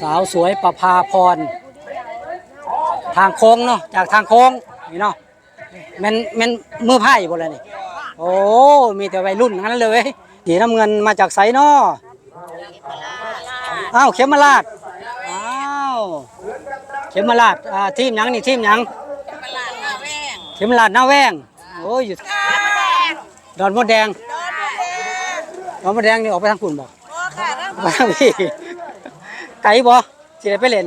สาวสวยประภาพร ทางโค้งเนาะจากทางโค้งนี่เนาะแมันแมันมือไพ่บ่เลยนี่โอ้มีแต่วัยรุ่นทั้งนั้นเลยดีน้ำเงินมาจากไสเนาะอ้าวเข็มมาลาดอ้าวเข็มมาลาดอ่าทีมหยังนี่ทีมหยังเข็มมาลาดหน้าแวงโอ้ยอยู่ดอนมดแดงดอนมดแดงนี่ออกไปทางคุณบอก ไปทางพี่ ไก่บ่สิได้ไปเล่น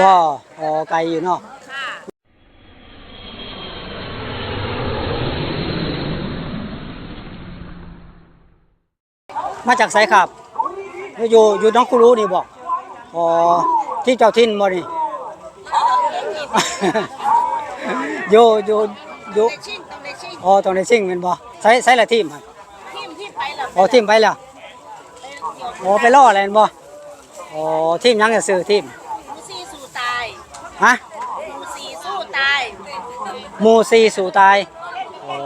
บ่อ๋อไกลอยู่เนาะมาจากไสครับ อยู่อยู่น้องคุรูนี่บอกอ๋อที่เจ้าทินบ่นี่อยู่อยู่อยู่ในชิ่งตรงในชิ่งอ๋อตรงในซิ่งแม่นบ่ใส่ใส่ละทีมครับทีมที่ไปแล้วอ๋อทีมไปแล้ว อ๋อไปล่ออะไรแม่นบ่อ๋อทีมหยังจะซื้อทีมมูซีสู่ตายฮะมูซีสู้ตายหมู่สี่สู้ตายอ๋อ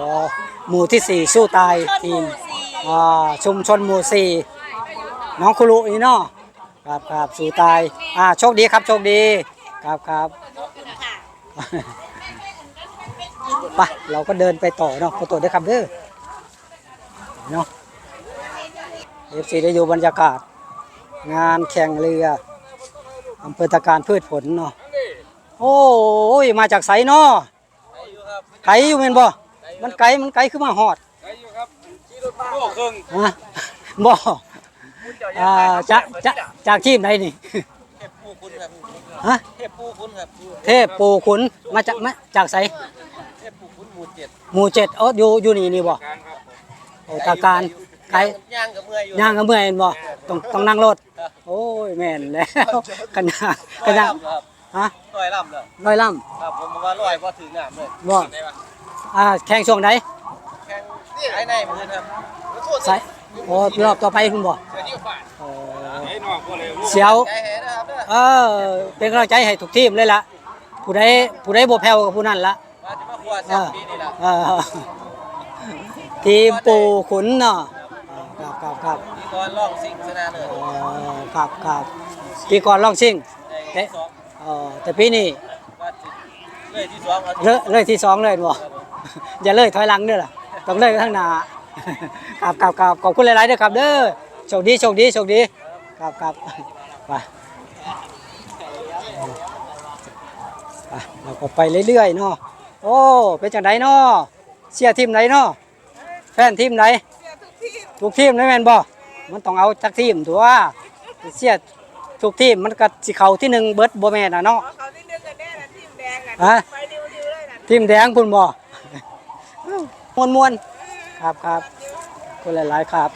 หมู่ที่สี่สู้ตายชนทีมูมซีอ่าชุมชนหมู่สี่น้องคุรุนี่เนาะครับครับสู้ตายอ่าโชคดีครับโชคดีครับครับค่ะ ไปเราก็เดินไปต่อเนาะขอตัวด้วยครับเด้อเนาะ เอฟซีได้อยู่บรรยากาศ งานแข่งเรืออำเภอตะการพืชผลเนาะโอ้ยมาจากไสเนาะไกลอยู่แม่นบ่มันไกลมันไกลขึ้นมาฮอดไปอยู่ครับขี่รถมาโอ้ครึ่งฮะบ่อ่าจากจากจากทีมไหนนี่เทพปูคุณครับฮะเทพปูคุณครับเทพปูขุนมาจากมาจากไสเทพปูคุณหมู่เจ็ดหมู่เจ็ดอ๋ออยู่อยู่นี่นี่บ่การครับโอ้ตาการ ไกลย่างกับเมื่อยอยู่ ย่างก็เมื่อยแม่นบ่ต้องต้องนั่งรถ โอ้ยแม่นแล้วกันย่างร้กัอนยย่างลำครับฮะร้อยลำเลยร้อยลครับผมบอกว่าร้อยพอถึงน้ำเลยำบ่อ่าแข่งช่วงไหนแข่งไอ้ในมือครับใส่โอ้รอบต่อไปคุณบ่เสียที่ฝ่ายอ๋อไอ้นอกก็เลยเสียวใจเห็นนะครับเด้อเออเป็นกำลังใจให้ทุกทีมเลยล่ะผู้ใดผู้ใดบ่แพ้วกับผู้นั้นละมาจะมาคว้าแชมป์ปีนี้ละเออทีมปูขุนเนาะ ครับครับครับมีก่อนล่องสิงชนะเลยเออครับครับปีก่อนลองชิงในที่สองเออแต่ปีนี้ว่าสิเลยที่สองเอาเลอะเลยที่สองเลยบ่อย่าเลยถอยหลังเด้อล่ะต้องเลยไปข้างหน้าครับครับครับขอบคุณหลายๆเด้อครับเด้อโชคดีโชคดีโชคดีครับครับไปไปเราก็ไปเรื่อยๆเนาะโอ้เป็นจังไดเนาะเชียร์ทีมไหนเนาะแฟนทีมไหน ทุกทีมนะแม่นบ่มันต้องเอาจักทีมตัวเชียร์ทุกทีมมันก็สิเข้าที่หนึ่งเบิดบ่แม่นน่ะเนาะเขาที่นึกกันแน่นะทีมแดงอะฮะไปดิวดิวเลยนะทีมแดงพุ่นบ่มวนมวนๆครับครับคนหลายๆครับ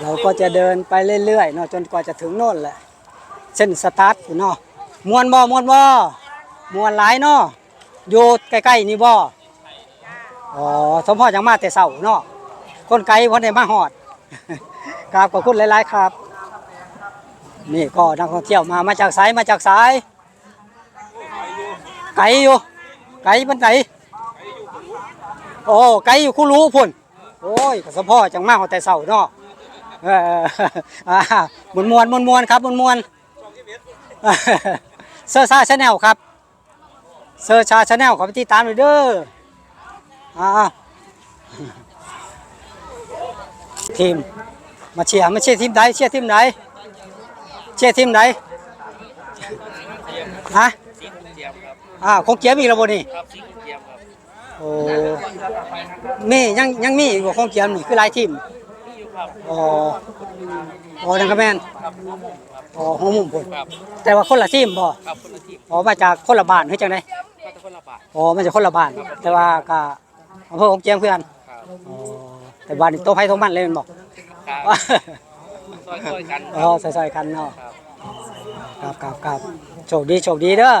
เราก็จะเดินไปเรื่อยๆเนาะจนกว่าจะถึงโน่นแหละเส้นสตาร์ทอยู่เนาะมวนบ่มวนบ่มวนหลายเนาะอยู่ใกล้ๆนี่บ่ อ๋อสมพ่อจังมาแต่เช้าเนาะคนไกลพ่ได้มาฮอด ครับขอบคุณหลายๆครับ นี่ก็นักท่องเที่ยวมามาจากสายมาจากสาย ไกลอยู่ ไกลมันไกลโอ้ไกลอยู่คู่รู้พุ่นโอ้ยสมพ่อจังมากแต่เสาเนาะเอออ่ามวนมวนมวนมวนครับมวนมวนเซอร์ชาชาแนลครับเซอร์ชาชาแนลขอไปติดตามด้วยเด้อ อ่าทีมมาเชียร์มาเชียร์ทีมใดเชียร์ทีมไหนเชียร์ทีมไหนฮะสิงเจียมครับอ่าคงเกียมอีกแล้วบ่นี่ครับสิงเจียมครับโอ้มียังยังมีอีกบ่คงเกียมนี่คือหลายทีมนี่อยู่ครับอ๋ออ๋อนั่นก็แม่นครับอ๋อหัวมุมพุ่นครับแต่ว่าคนละทีมบ่ครับคนละทีมอ๋อมาจากคนละบ้านเฮ็ดจังได๋ก็จะคนละบาทอ๋อมาจากคนละบ้านแต่ว่าก็ อำเภอคงเกียมคือกันครับอ๋อแต่บ้านนี่โตไผโตมันเลยแม่นบ่ครับซอยๆกันอ๋อใส่ๆกันเนาะครับ ครับครับครับโชคดีโชคดีเด้อ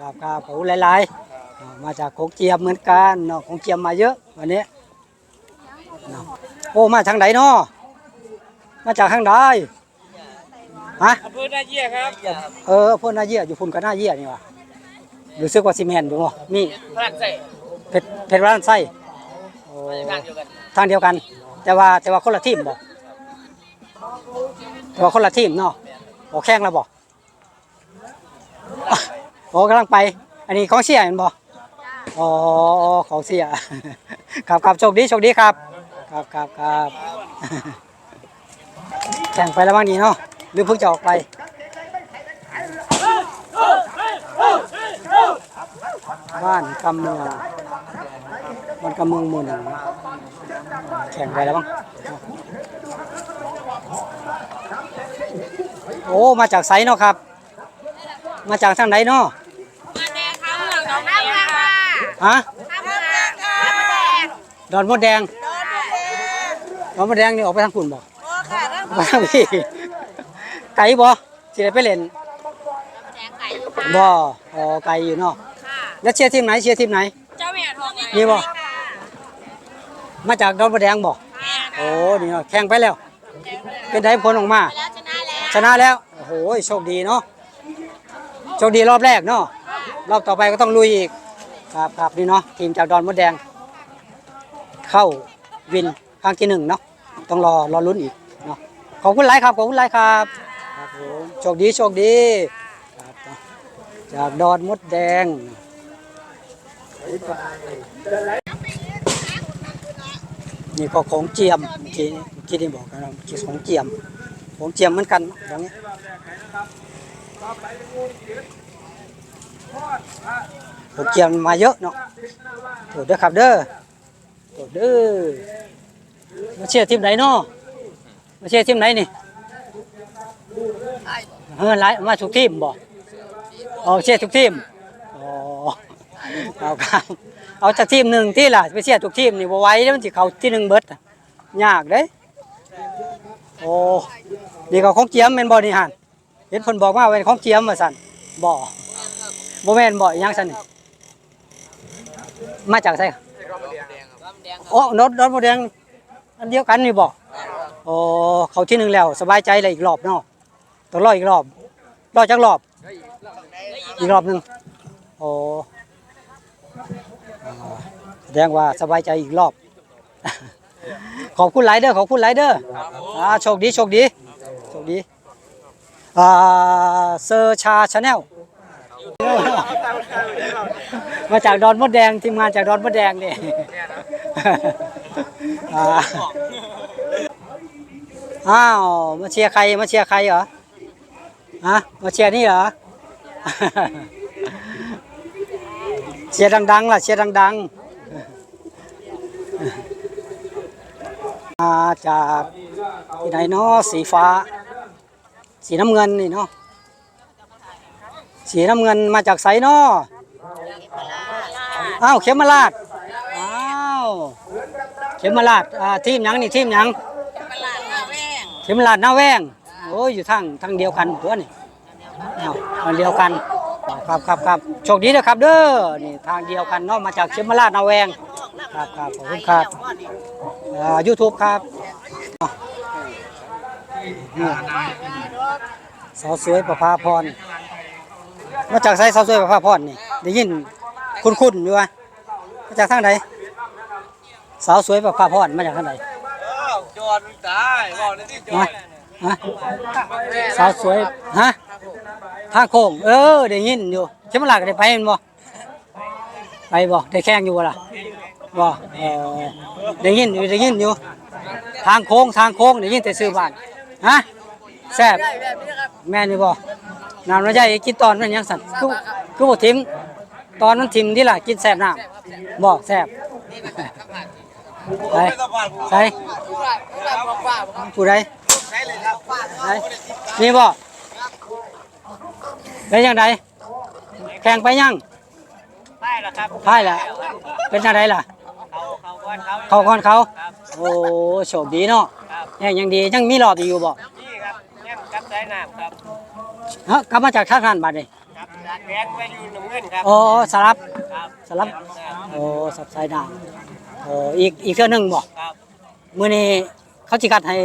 ครับครับขอบคุณหลายๆอ่ามาจากคงเจียมเหมือนกันเนาะคงเจียมมาเยอะวันนี้เนาะโอ้มาทางไหนเนาะมาจากทางใดฮะอำเภอนาเยี่ยครับเออเพ่นหน้าเยี่ยอยู่พุ่นกับหน้าเยี่ยนี่ว่ะรู้สึกว่าซีเมนต์อยู่บ่มีพลาดใส่เพชรเพชรร้านไส้โอ้ ทางเดียวกันทางเดียวกัน แต่ว่าแต่ว่าคนละทีมบ่แต่ว่าคนละทีมเนาะโอ้แข่งแล้วบ่โอ้กำลังไป อันนี้ของเสียเห็นบ่อ๋อของเสียครับครับโชคดีโชคดีครับ ครับครับครับแข่งไปแล้วบ้างดีเนาะหรือเพิ่งจะออกไปบ้านกำเมือง บ้านกำเมืองหมู่หนึ่งแข่งไปแล้วบ้างโอ้ มาจากไซเนาะครับ มาจากทางไหนเนาะมาแดงค่ะน้องแดงค่ะฮะข้ามแดงค่ะแดงดอนมดแดงโดนแดงดอนมดแดงนี่ออกไปทางปุ่นบ่โอ้ค่ะเริ่มออกไปทางพี่ไกลบ่สิได้ไปเล่นแดงไก่อยู่ค่ะบ่อ๋อไกลอยู่เนาะค่ะแล้วเชียร์ทีมไหนเชียร์ทีมไหน เจ้าแม่ทองนี่บ่ค่ะ มาจากดอนมดแดงบ่แม่โอ้นี่เนาะแข่งไปแล้ว เป็นได้ผลออกมาแล้วชนะแล้วชนะแล้ว โอ้โหโชคดีเนาะโชคดีรอบแรกเนาะรอบต่อไปก็ต้องลุยอีกครับครับนี่เนาะทีมจากดอนมดแดง เข้าวินครั้งที่หนึ่งเนาะต้องรอรอลุ้นอีกเนาะขอบคุณไลค์ครับขอบคุณไลค์ครับครับผมโชคดีโชคดีครับจากดอนมดแดง นี่ก็ของเจียมที่ที่ได้บอกนะครับของเจียม ของเจียมเหมือนกันตรงนี้ของเจียมมาเยอะเนาะโถเด้อครับเด้อโถเด้อมาเชียร์ทีมไหนเนาะมาเชียร์ทีมไหนนี่เฮ้ยไล่มาทุกทีมบ่เอาเชียร์ทุกทีมอ๋อเอาครับ เอาจากทีมหนึ่งที่ล่ะไปเชียร์ทุกทีมนี่บ่ไหว้แล้วมันสิเข้าที่หนึ่งเบิดอะยากเด้โอ้นี่ก็ของเจียมแม่นบ่นี่หั่นเห็นเพิ่นบอกว่าเป็นของเจียมว่าซั่นบ่บ่แม่นบ่อีหยังซั่นนี่มาจากไสโอ้รถรถบ่แดงอันเดียวกันนี่บ่โอ้เขาที่หนึ่งแล้วสบายใจเลยอีกรอบเนาะต้องรออีกรอบรอจักรอบอีกรอบหนึงโอ้อ่า แสดงว่าสบายใจอีกรอบ ขอบคุณหลายเด้อขอบคุณหลายเด้ออ่าโชคดีโชคดีโชคดีอ่าเซอร์ชาชาแนลมาจากดอนมดแดงทีมงานจากดอนมดแดงนี่อ่าอ้าวมาเชียร์ใครมาเชียร์ใครเหรอฮะมาเชียร์นี่เหรอ เชียร์ดังๆล่ะเชียร์ดัง ๆ มาจากที่ไหนเนาะสีฟ้า สีน้ำเงินนี่เนาะสีน้ำเงินมาจากไสเนาะอ้าวเข็มมาลาดอ้าวเข็มมาลาดอ่าทีมหยังนี่ทีมหยังตลาดหน้าแว่งเข็มมาลาดหน้าแวงโอ้ยอยู่ทางทางเดียวกันตัวนี่เอาทางเดียวกัน ครับครับครับโชคดีนะครับ เด้อนี่ทางเดียวกันเนาะมาจากเข็มมาลาดหน้าแวงครับครับขอบคุณครับอ่า YouTube ครับอะนี่สาวสวยประภาพรมาจากไซสาวสวยประภาพรนี่ได้ยินคุ้นๆอยู่วะมาจากทางไหนสาวสวยประภาพรมาจากทางไหนจอดมันตายบอกเลยที่จอฮะดฮะสาวสวยฮะ ทางโค้งเออได้ยินอยู่เข็มหลักได้ไปเห็นบ่ไปบ่ได้แข่งอยู่บ่ล่ะบ่เออได้ยินอยู่ได้ยินอยู่ ทางโค้งทางโค้งได้ยินแต่ซื้อบ้านฮะแซ่บแม่นอยู่บ่น้ำน้ำใจกินตอนมันยังสั่นคือคือบ่ทิมตอนมันทิมที่ล่ะกินแซ่บน้ำบ่แซ่บไปไปผู้ใดนี่บ่ เป็นยังไงแข่งไปยังได้แล้วครับพ่ายละเป็นยังไงล่ะ เขาเขาก้อนเขาเขาก่อนเขาครับโอ้โชคดีเนาะครับยังยังดียังมีรอบอีกอยู่บ่นี่ครับแง่กับสายน้ำครับฮะกลับมาจากท่าทานบัดนี่ครับแดงไว้อยู่น้ำเงินครับ โอ้สลับครับสลับ โอ้สับสายน้ำโอ้อีกอีกเทื่อหนึงบ่ครับมื้อนี้เขาจิกัดให้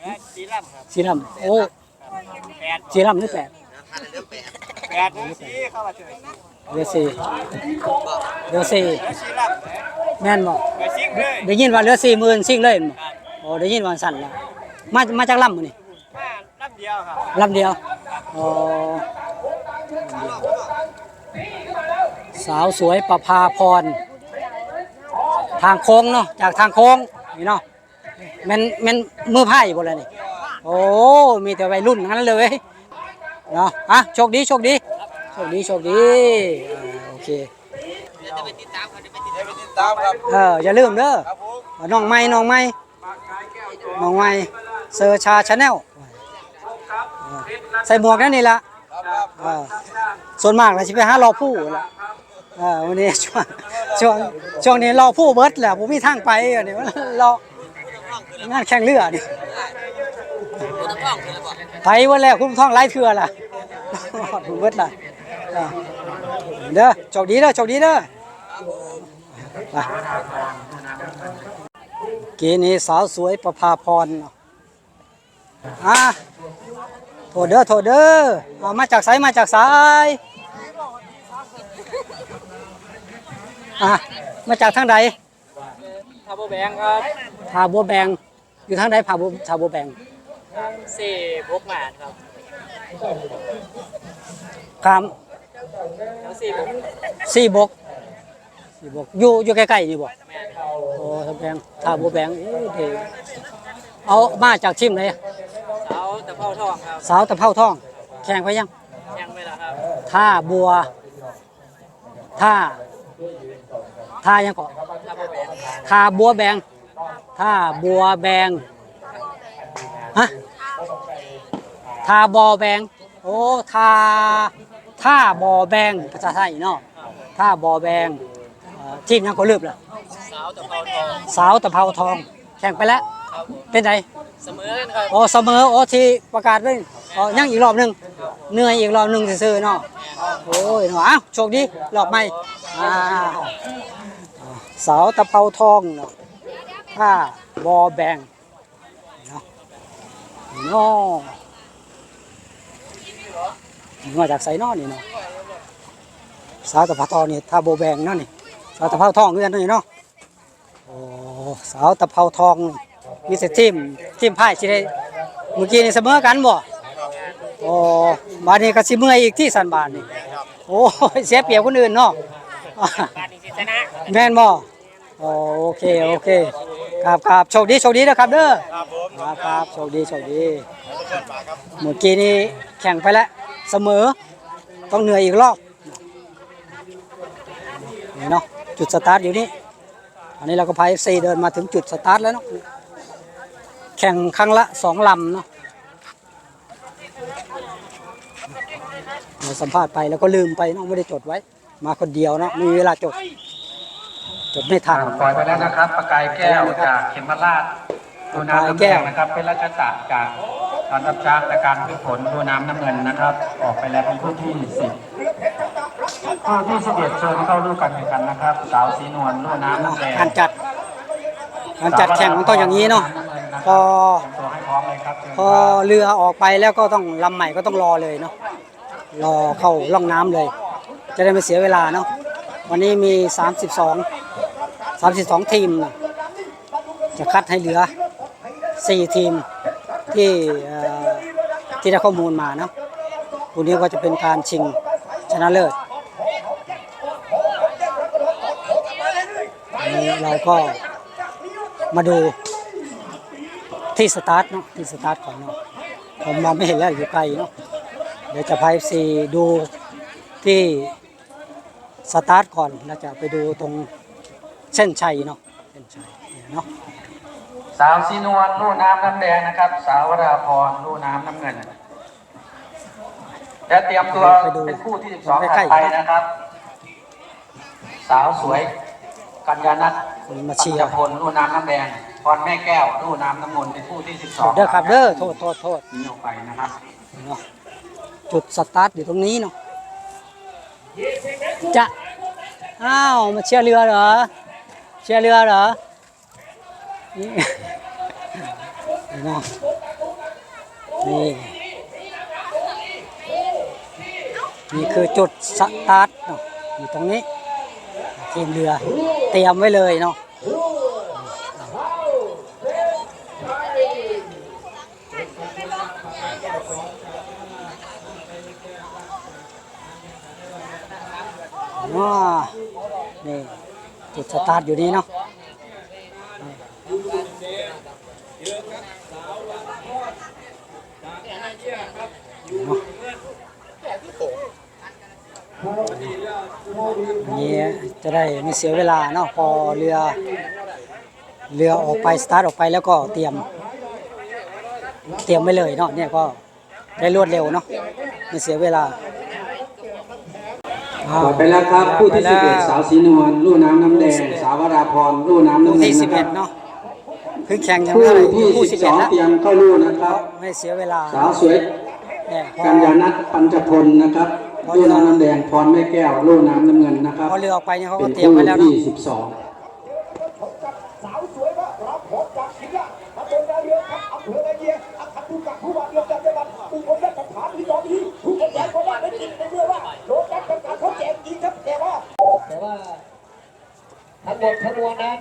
และสีลำครับสีลำโอ้แปดสีลำหรือแปด แปดนี่สีเข้ามาเฉยเดือสี่เดือสี่แล้วสีลำแม่นบ่ไปซิ่งเลยได้ยินว่าเหลือสี่หมื่นซิ่งเลยบ่ครับโอ้ได้ยินว่าสั่นแล้วมามาจากลำมื้อนี้มเดียวครับลำเดียวอ๋อสาวสวยประภาพร ทางโค้งเนาะจากทางโค้งนี่เนาะแมันแมันมือไพ่บ่เลยนี่โอ้มีแต่วัยรุ่นทั้งนั้นเลย เนาะอะโชคดีโชคดีโชคดีโชคดีอ่าโอเคจะไปติดตามครับเอออย่าลืมเด้อครับผมน้องไม้น้องไม้น้องไม้เซอร์ชาชาแนลใส่หมวกนั่นนี่ละครับครับเออส่วนมากเราจะไปหารอผู้ละเออวันนี้ช่วงช่วงช่วงนี้รอผู้เบิดแหละผมมีทางไปอันนี้รองานแข่งเรือนี่ ไปวันแล้วคุณท่องไล่เถื่อล่ะผู้เบิดล่ะเด้อโชคดีเด้อโชคดีเด้อไปกีนี้สาวสวยประภาพรอะโทเด้อโทเด้อเอามาจากไสมาจากสายอะมาจากทางใดทาโบแบงครับผาบัวแบงอยู่ทางใดผาบัวผาบัวแบง สี่บกหมาดครับคามทั้งสี่บกสี่บกสี่บกอยู่อยู่ใกล้ๆนี่บ่แมนครับโอ้ทางแบงผาบัวแบงเอ้ยเด้เอามาจากทีมไหนสาวตะเภาทองครับสาวตะเภาทอง แข่งไปยัง ยังไม่ละครับท่าบัวท่าท่ายังเกาะทาโบแบงท่าบัวแบงท่าบัวแบง ฮะท่าบอแบง โอ้ท่าท่าบอแบงภาษาไทยเนาะท่าบอแบงเอ่อทีมยังก็ลืบแล้วสาวตะเภาทองสาวตะเภาทอง แข่งไปแล้วครับผมเป็นไงเสมอกันครับโอ้เสมอโอ้ที่ประกาศไว้อ๋อยังอีกรอบหนึงเหนื่อยอีกรอบหนึงซื่อๆเนาะโอ้ยเนาะอ้าวโชคดีรอบใหม่อ่าสาวตะเภาทองเนาะท่าบอแบงเนาะเนาะมาจากไสเนอนี่เนาะสาวตะเภาทองนี่ท่าโบแบงเนาะนี่สาวตะเภาทองเรือนนี่เนาะโอ้สาวตะเภาทองมีแต่ทีมทีมไพ่สิได้เมื่อกี้นี่เสมอกันบ่โอ้บาดนี้ก็สิเมื่อยอีกที่สันบานนี่โอ้ยเสียเปรียบคนอื่นเนาะการนี้สิชนะแม่นบ่โอโอเคโอเค ครับครับโชคดีโชคดีนะครับเด้อครับผมครับครับโชคดีโชคดีเมื่อกี้นี้แข่งไปแล้วเสมอต้องเหนื่อยอีกรอบนี่เนาะจุดสตาร์ทอยู่นี่อันนี้เราก็พา FC เดินมาถึงจุดสตาร์ทแล้วเนาะแข่งครั้งละสองลำเนาะเราสัมภาษณ์ไปแล้วก็ลืมไปเนาะไม่ได้จดไว้ มาคนเดียวเนาะไม่มีเวลาจด จดไม่ทัน ปล่อยไปแล้วนะครับประกายแก้วจากเขมราชดูน้ำน้ำแดงนะครับเป็นราชจักรจากตอนทัพช้างและการพืชผลดูน้ำน้ำเงินนะครับ ออกไปแล้วเป็นผู้ที่สิบผู้ที่สิบเอ็ดเชิญเข้าร่วมการแข่งขันนะครับ สาวสีนวลลู่น้ำน้ำแดงการจัดการจัดแข่งมันต้องอย่างนี้เนาะพอตัวให้พร้อมเลยครับเชิญพอเรือออกไปแล้วก็ต้องลำใหม่ก็ต้องรอเลยเนาะรอเข้าล่องน้ำเลย จะได้ไม่เสียเวลาเนาะวันนี้มี 32 32 ทีมนะจะคัดให้เหลือ 4 ทีมที่ที่ได้ข้อมูลมานะวันนี้ก็จะเป็นการชิงชนะเลิศอันนี้เราก็มาดูที่สตาร์ทเนาะที่สตาร์ทก่อนเนาะผมมองไม่เห็นแล้วอยู่ไกลเนาะเดี๋ยวจะพายซีดูที่สตาร์ทก่อนแล้วจะไปดูตรง เส้นชัยเนาะเส้นชัยเนี่ยเนาะสาวสีนวลลู่น้ำน้ำแดงนะครับ สาววราพรลู่น้ำน้ำเงินและเตรียมตัวเป็นคู่ที่สิบสองถัดไปนะครับ สาวสวย กัญญานัทคนมาปัญเชียญร์พลลู่น้ำน้ำแดงพรแม่แก้วลู่น้ำน้ำมนต์เป็นคู่ที่สิบสองเด้อครับเด้อโทษโทษโทษนี่ออกไปนะครับเนาะจุดสตาร์ทอยู่ตรงนี้เนาะจะอ้าวมาเชียร์เรือเหรอ xe lừa đó นี่นี่คือจุดสตาร์ทเนาะอยู่ตรงนี้ทีมเรือเตรียมไว้เลยเนาะว้านี่ จุดสตาร์ทอยู่นี่เนาะอันนี้จะได้ไม่เสียเวลาเนาะพอเรือเรือออกไปสตาร์ทออกไปแล้วก็เตรียม เตรียมไว้เลยเนาะเนี่ยก็ได้รวดเร็วเนาะไม่เสียเวลา ต่อไปแล้วครับผู้ที่ไปสิบแล้เอ็ดสาวสีนวลลู่น้ำน้ำแดง สาวราพรลู่น้ำคู่น้ำเงิที่นสิบนะคเอ็รัดบเนาะคือแข่งยังผู้ไม่ที่คู่สิสิบบสเอ็อดงแล้วเตรียมเข้าลู่นะครับไม่เสียเวลาสาวสวยเนี่ยพอกัญญานัทปัญจพลนะครับลู่น้ำน้ำแดงพรแม่แก้วลู่น้ำน้ำเงินนะครับพอเรือออกไปเนี่ยเขาเป็ก็นเตรียมคู่ไว้แล้วเนาะที่สิบสองแต่ ทั้งหมดทั้งมวลนั้น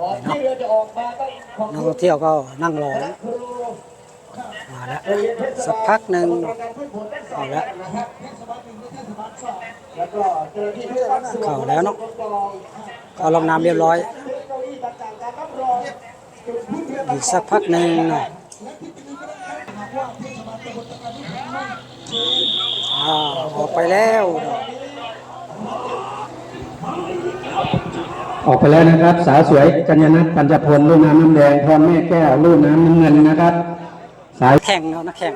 ก่อนที่เรือจะออกมาต้องขอบนักท่องเที่ยวก็นั่งรอแล้ว ครูมาแล้วสักพักหนึ่งเอาแล้วแล้วก็เจอที่เพื่อนส่วนเข้าแล้วเนาะก็ลงน้ำเรียบร้อยอีกสักพักหนึ่งน่อยอ่าออกไปแล้ว ออกไปแล้วนะครับ สาวสวยกัญญานัทปัญจพลลู่น้ำน้ำแดงพรแม่แก้วลู่น้ำน้ำเงินนะครับ สายแข่งเนาะนักแข่ง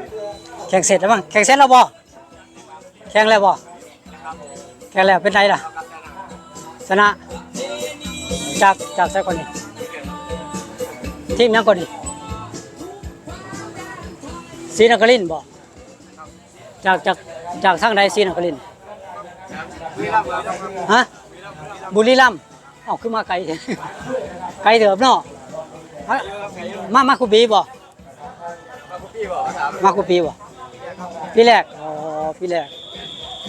แข่งเสร็จแล้วมั้งแข่งเสร็จแล้วบ่แข่งแล้วบ่แข่งแล้วเป็นไรล่ะชนะจากจากใส่คนนี้ทีมยังคนนี้ศรีนครินบ่จากจากจากทางใดศรีนครินฮะ บุรีรัมย์เอ้าขึ้นมาไกลไกลเถิบเนาะฮะมามาคูบีบ่มากูปีบ่ปีแรกอ๋อปีแรก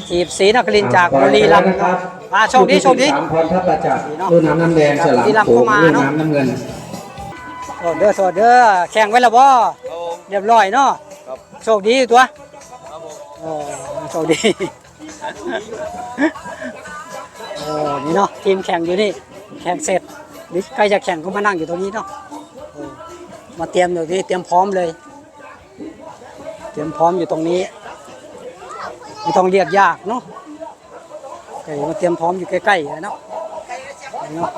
ทีบศรีนครินทร์จากบุรีรัมย์เนาะอ่าโชคดีโชคดีสามพรทัพประจักษ์ลู่น้ำน้ำแดงฉลามที่ลำโขเข้างมาลู่เนอะน้ำน้ำเงินโทษเด้อโทษเด้อแข่งไว้แล้วบ่เรียบร้อยเนาะโชคดีตัวโอ้โชคดีโอ้นี่เนาะทีมแข่งอยู่นี่แข่งเสร็จหรือใกล้จะแข่งก็มานั่งอยู่ตรงนี้เนาะโอ้มาเตรียมอยู่ที่เตรียมพร้อมเลย เตรียมพร้อมอยู่ตรงนี้ไม่ต้องเรียกยากเนาะไก่มาเตรียมพร้อมอยู่ใกล้ๆเลยเนาะเนาะ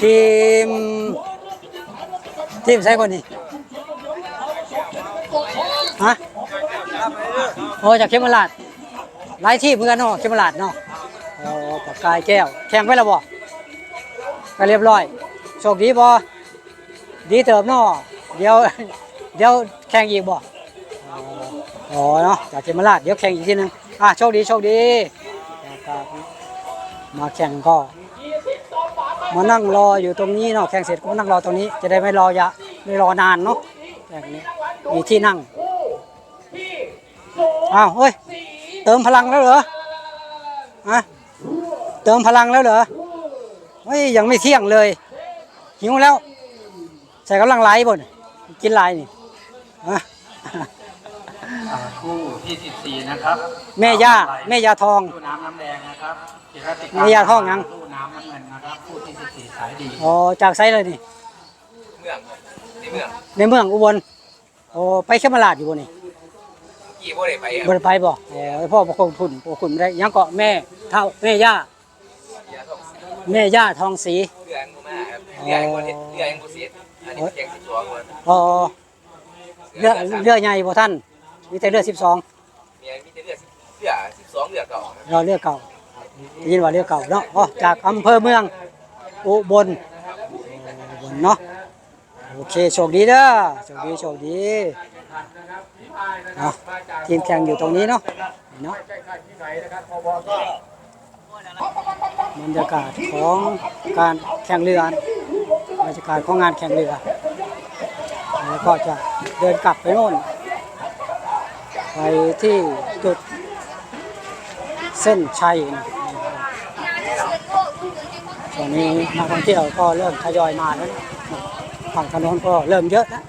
ทีมทีมใช่คนนี้ฮะโอ้จากเคมราด หลายทีมเหมือนกันเนาะเคมราดเนาะโอ้ปากกายแก้ว แข่งไว้แล้วบ่ก็เรียบร้อย โชคดีบ่ดีเติบเนาะเดี๋ยวเดี๋ยวแข่งอีกบ่อ๋อเนาะจากเขมราชเดี๋ยวแข่งอีกทีนึงอะโชคดีโชคดีมาแข่งก็มานั่งรออยู่ตรงนี้เนาะแข่งเสร็จก็มานั่งรอตรงนี้ จะได้ไม่รอยะไม่รอนานเนาะแบบนี้มีที่นั่งอ้าวเฮ้ย เติมพลังแล้วเหรออะเติมพลังแล้วเหรอเฮ้ยยังไม่เที่ยงเลย หิวแล้ว ใส่กำลังไลฟ์บ่นกินไลน์นี่อะคู่ที่สิบสี่นะครับแม่ย่าแม่ย่าทองลู่น้ำน้ำแดงนะครับจิรติกไม่อยากห้องยังลู่น้ำน้ำเงินนะครับคู่ที่สิบสี่สายดีอ๋อจากไซเลยนี่เมืองที่เมืองในเมืองอุบลโอ้ไปเขมราชอยู่บ่นี่ กี่บ่ได้ไปครับบ่ได้ไปบ่เออพ่อบ่คงทุนบ่คุณได้ยังเกาะแม่เท่าแม่ย่าเรือทองแม่ย่าทองศรีเรือยังบ่มาครับเรือยังบ่เฮ็ดเรือยังบ่เสร็จอันนี้แข่ง12คนอ๋อเรือเรือใหญ่บ่ท่านมีแต่เรือ12มีมีแต่เรือ10เรือ12เรือเก่าครับเราเรือเก่าได้ยินว่าเรือเก่าเนาะอ๋อจากอำเภอเมืองอุบลอุบลเนาะโอเคโชคดีเด้อโชคดีโชคดี เนาะทีมแข่งอยู่ตรงนี้เนาะเนาะบรรยากาศของการแข่งเรือบรรยากาศของงานแข่งเรือแล้วก็จะเดินกลับไปโน่นไปที่จุดเส้นชัยนะตอนนี้นักท่องเที่ยวก็เริ่มทยอยมาแล้วฝั่งถนนก็เริ่มเยอะแล้ว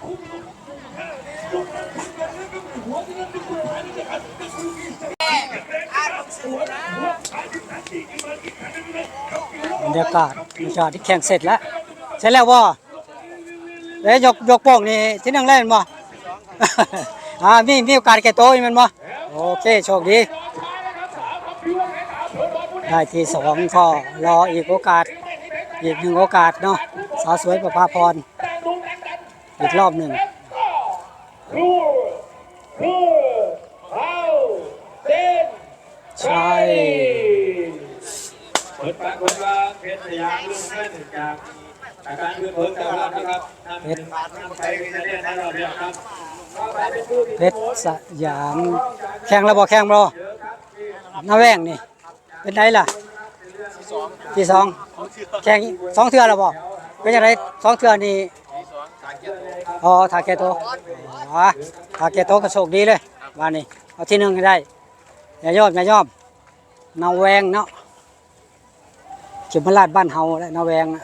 รรยากาศบรรยากาศที่แข่งเสร็จแล้ว เสร็จแล้วบ่แล้วยกยกโป่งนี่ที่หนึ่งเล่นบ่อ่ามีมีโอกาสแก่โตวอีกแมันบ่โอเคโชคดีได้ที่สองก็รออีกโอกาส อีกหนึ่งโอกาสเนาะสาวสวยประภาพรอีกรอบหนึ่งครูครูเอาเส้นใช่เปิดปาก คนว่าเพชรสยามลุงแม่หนึ่งจากจากการเพื่อนเพิ่มเติมนะครับนำเป็นนำไปเป็นคะแนนให้เราเรียกครับเป็นผู้ที่เพชรสยาม แข่งแล้วบ่แข่งบ่น้าแวงนี่ เป็นไงล่ะ ที่สองแข่งสองเทือแล้วบ่เป็นยังไงสองเทือนี่อ๋อถาแกโตอ๋อถาแกโตก็โชคดีเลยวันนี้เอาที่หนึ่งให้ได้อย่ายอมอย่ายอมนาแวงเนาะ มพลาดบ้านเฮาและนาแวงนะ